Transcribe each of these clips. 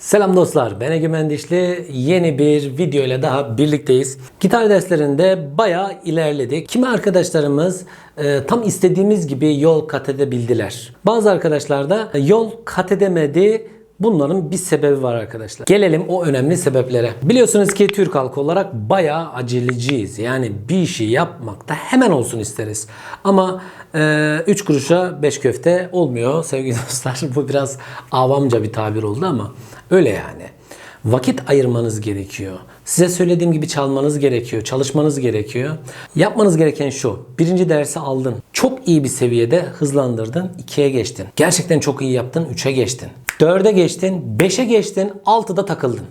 Selam dostlar, ben Egemen Dişli. Yeni bir video ile daha birlikteyiz. Gitar derslerinde bayağı ilerledik. Kimi arkadaşlarımız e, tam istediğimiz gibi yol kat edebildiler. Bazı arkadaşlar da yol kat edemedi. Bunların bir sebebi var arkadaşlar. Gelelim o önemli sebeplere. Biliyorsunuz ki Türk halkı olarak bayağı aceleciyiz. Yani bir işi yapmakta hemen olsun isteriz. Ama 3 kuruşa 5 köfte olmuyor sevgili dostlar. Bu biraz avamca bir tabir oldu ama öyle yani. Vakit ayırmanız gerekiyor. Size söylediğim gibi çalmanız gerekiyor, çalışmanız gerekiyor. Yapmanız gereken şu. Birinci dersi aldın. Çok iyi bir seviyede hızlandırdın. ikiye geçtin. Gerçekten çok iyi yaptın. Üçe geçtin. Dörde geçtin. Beşe geçtin. Altıda takıldın.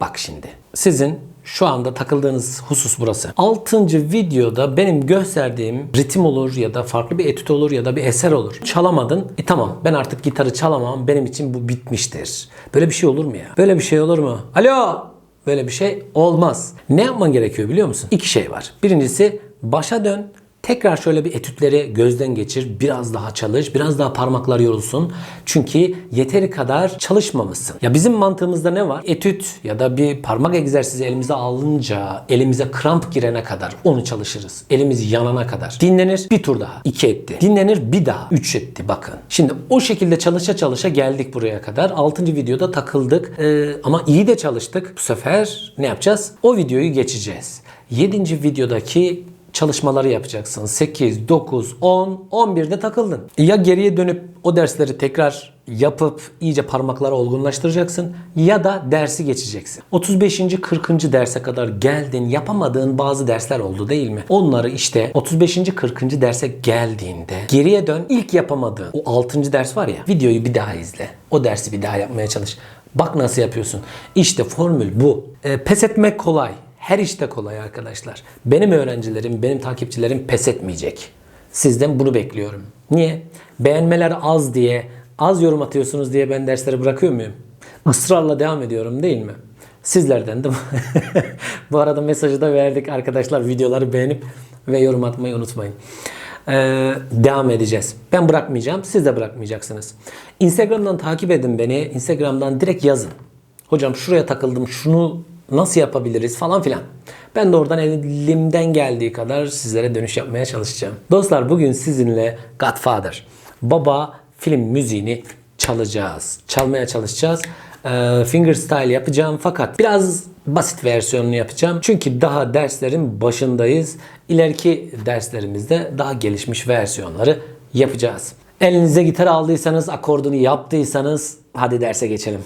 Bak şimdi. Sizin şu anda takıldığınız husus burası. 6. videoda benim gösterdiğim ritim olur ya da farklı bir etüt olur ya da bir eser olur. Çalamadın. E tamam ben artık gitarı çalamam. Benim için bu bitmiştir. Böyle bir şey olur mu ya? Böyle bir şey olur mu? Alo! Böyle bir şey olmaz. Ne yapman gerekiyor biliyor musun? İki şey var. Birincisi başa dön. Tekrar şöyle bir etütleri gözden geçir. Biraz daha çalış. Biraz daha parmaklar yorulsun. Çünkü yeteri kadar çalışmamışsın. Ya bizim mantığımızda ne var? Etüt ya da bir parmak egzersizi elimize alınca, elimize kramp girene kadar onu çalışırız. Elimiz yanana kadar. Dinlenir bir tur daha. iki etti. Dinlenir bir daha. Üç etti bakın. Şimdi o şekilde çalışa çalışa geldik buraya kadar. Altıncı videoda takıldık. Ee, ama iyi de çalıştık. Bu sefer ne yapacağız? O videoyu geçeceğiz. Yedinci videodaki çalışmaları yapacaksın. 8, 9, 10, 11'de takıldın. Ya geriye dönüp o dersleri tekrar yapıp iyice parmakları olgunlaştıracaksın ya da dersi geçeceksin. 35. 40. derse kadar geldin yapamadığın bazı dersler oldu değil mi? Onları işte 35. 40. derse geldiğinde geriye dön ilk yapamadığın o 6. ders var ya videoyu bir daha izle. O dersi bir daha yapmaya çalış. Bak nasıl yapıyorsun. İşte formül bu. E, pes etmek kolay. Her işte kolay arkadaşlar. Benim öğrencilerim, benim takipçilerim pes etmeyecek. Sizden bunu bekliyorum. Niye? Beğenmeler az diye, az yorum atıyorsunuz diye ben dersleri bırakıyor muyum? Israrla devam ediyorum değil mi? Sizlerden de bu arada mesajı da verdik arkadaşlar. Videoları beğenip ve yorum atmayı unutmayın. Ee, devam edeceğiz. Ben bırakmayacağım. Siz de bırakmayacaksınız. Instagram'dan takip edin beni. Instagram'dan direkt yazın. Hocam şuraya takıldım. Şunu nasıl yapabiliriz falan filan. Ben de oradan elimden geldiği kadar sizlere dönüş yapmaya çalışacağım. Dostlar bugün sizinle Godfather, Baba film müziğini çalacağız. Çalmaya çalışacağız. Ee, fingerstyle yapacağım fakat biraz basit versiyonunu yapacağım. Çünkü daha derslerin başındayız. İleriki derslerimizde daha gelişmiş versiyonları yapacağız. Elinize gitar aldıysanız, akordunu yaptıysanız hadi derse geçelim.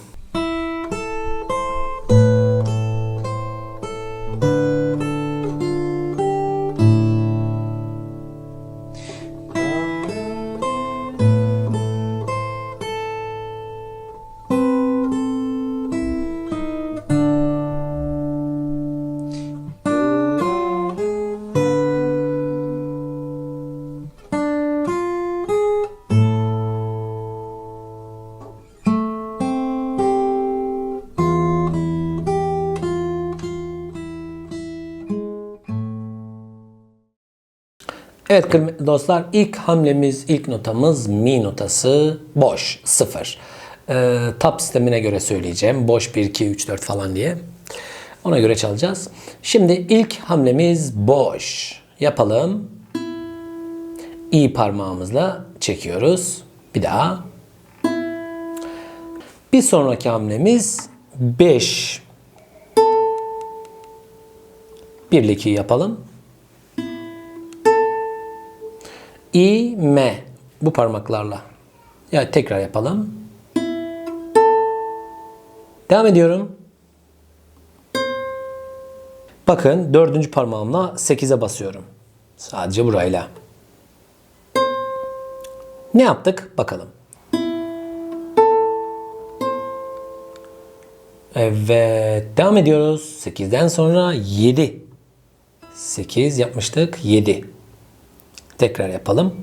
Evet kıymetli dostlar ilk hamlemiz, ilk notamız mi notası boş, sıfır. Ee, tab sistemine göre söyleyeceğim. Boş 1, 2, 3, 4 falan diye. Ona göre çalacağız. Şimdi ilk hamlemiz boş. Yapalım. İ parmağımızla çekiyoruz. Bir daha. Bir sonraki hamlemiz 5. 1 ile 2'yi yapalım. İ, M. Bu parmaklarla. Ya tekrar yapalım. Devam ediyorum. Bakın dördüncü parmağımla 8'e basıyorum. Sadece burayla. Ne yaptık? Bakalım. Evet. Devam ediyoruz. 8'den sonra 7. 8 yapmıştık. 7. Tekrar yapalım.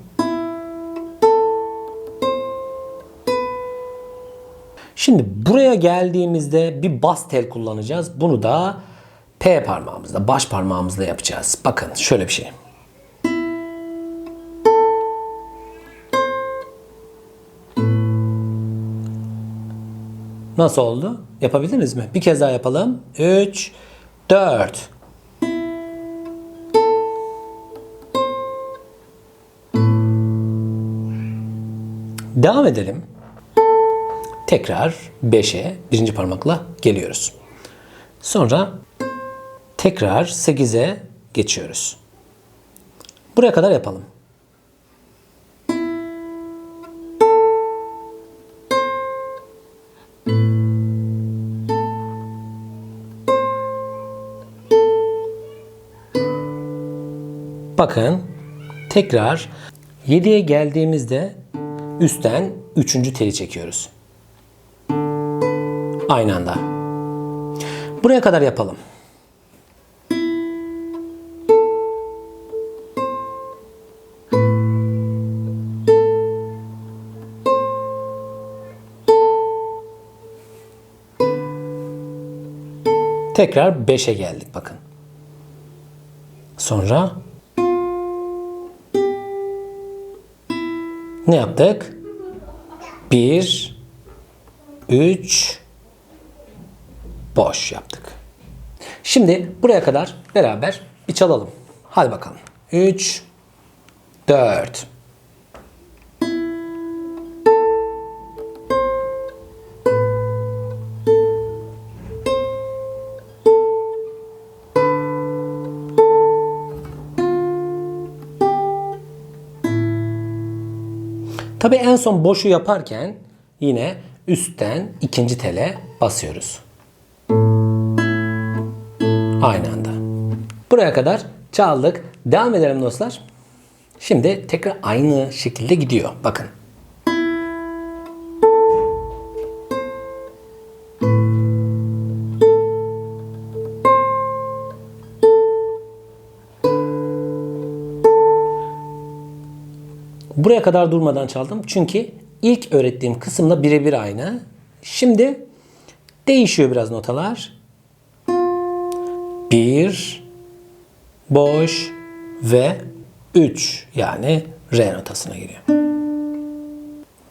Şimdi buraya geldiğimizde bir bas tel kullanacağız. Bunu da P parmağımızla, baş parmağımızla yapacağız. Bakın şöyle bir şey. Nasıl oldu? Yapabildiniz mi? Bir kez daha yapalım. 3, 4. Devam edelim. Tekrar 5'e birinci parmakla geliyoruz. Sonra tekrar 8'e geçiyoruz. Buraya kadar yapalım. Bakın tekrar 7'ye geldiğimizde üstten 3. teli çekiyoruz. Aynı anda. Buraya kadar yapalım. Tekrar 5'e geldik bakın. Sonra ne yaptık? 1 3 boş yaptık. Şimdi buraya kadar beraber bir çalalım. Hadi bakalım. 3 4 Tabii en son boşu yaparken yine üstten ikinci tele basıyoruz. Aynı anda. Buraya kadar çaldık. Devam edelim dostlar. Şimdi tekrar aynı şekilde gidiyor. Bakın. Buraya kadar durmadan çaldım. Çünkü ilk öğrettiğim kısımla birebir aynı. Şimdi değişiyor biraz notalar. Bir, boş ve üç yani re notasına giriyor.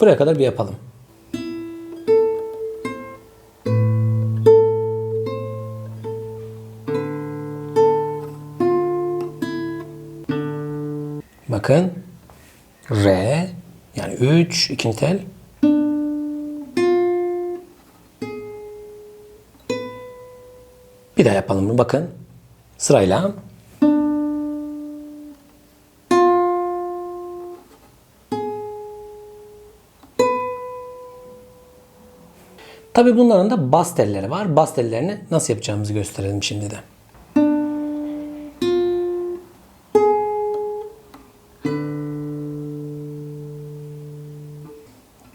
Buraya kadar bir yapalım. Bakın Re yani 3 ikinci tel. Bir daha yapalım bunu bakın. Sırayla. Tabi bunların da bas telleri var. Bas tellerini nasıl yapacağımızı gösterelim şimdi de.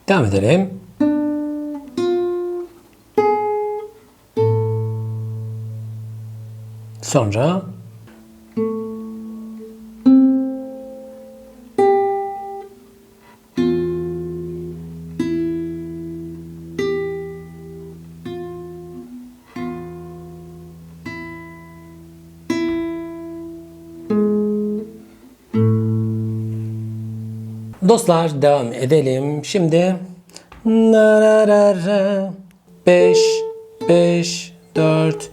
Devam edelim. Sonra Dostlar devam edelim. Şimdi 5 5 4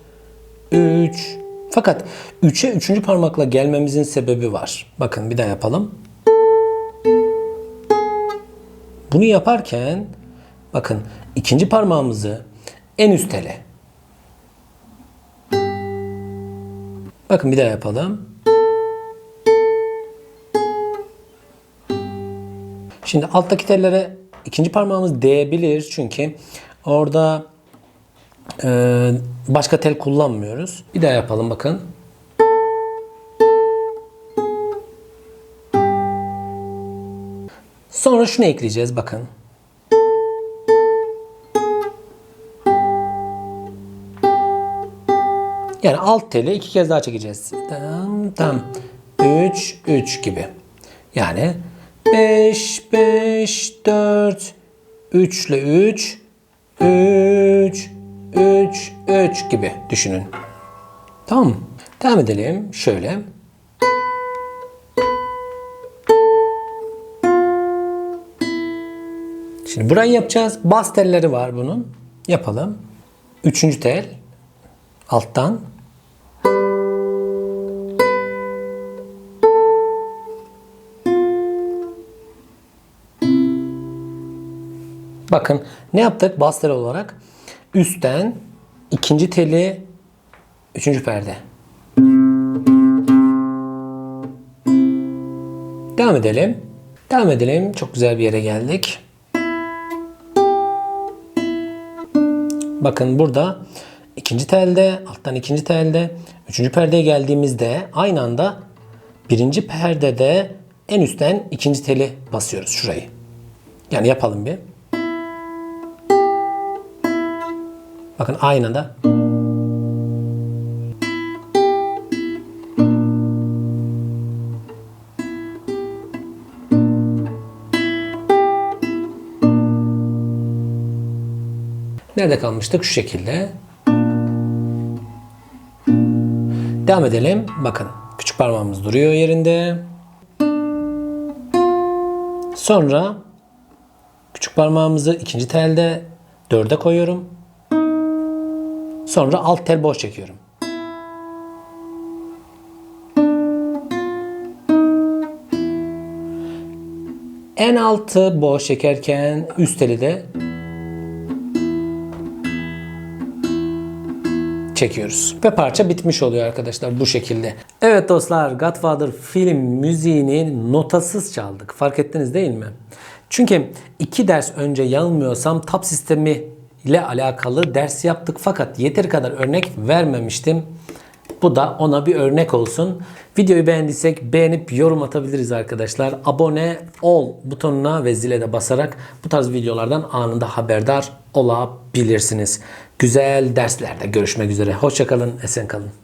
3 fakat 3'e 3. parmakla gelmemizin sebebi var. Bakın bir daha yapalım. Bunu yaparken bakın ikinci parmağımızı en üst tele. Bakın bir daha yapalım. Şimdi alttaki tellere ikinci parmağımız değebilir çünkü orada e, başka tel kullanmıyoruz. Bir daha yapalım bakın. Sonra şunu ekleyeceğiz bakın. Yani alt teli iki kez daha çekeceğiz. Tam tam. 3 3 gibi. Yani 5 5 4 3 ile 3 3 3 3 gibi düşünün. Tamam? Devam edelim. Şöyle. Şimdi burayı yapacağız. Bas telleri var bunun. Yapalım. Üçüncü tel alttan. Bakın ne yaptık bas tel olarak? Üstten ikinci teli üçüncü perde. Devam edelim. Devam edelim. Çok güzel bir yere geldik. Bakın burada ikinci telde, alttan ikinci telde, üçüncü perdeye geldiğimizde aynı anda birinci perdede en üstten ikinci teli basıyoruz şurayı. Yani yapalım bir. Bakın aynı anda Nerede kalmıştık? Şu şekilde. Devam edelim. Bakın küçük parmağımız duruyor yerinde. Sonra küçük parmağımızı ikinci telde dörde koyuyorum. Sonra alt tel boş çekiyorum. En altı boş çekerken üst teli de çekiyoruz. Ve parça bitmiş oluyor arkadaşlar bu şekilde. Evet dostlar Godfather film müziğini notasız çaldık. Fark ettiniz değil mi? Çünkü iki ders önce yanılmıyorsam tap sistemi ile alakalı ders yaptık fakat yeteri kadar örnek vermemiştim. Bu da ona bir örnek olsun. Videoyu beğendiysek beğenip yorum atabiliriz arkadaşlar. Abone ol butonuna ve zile de basarak bu tarz videolardan anında haberdar olabilirsiniz. Güzel derslerde görüşmek üzere. Hoşçakalın, esen kalın.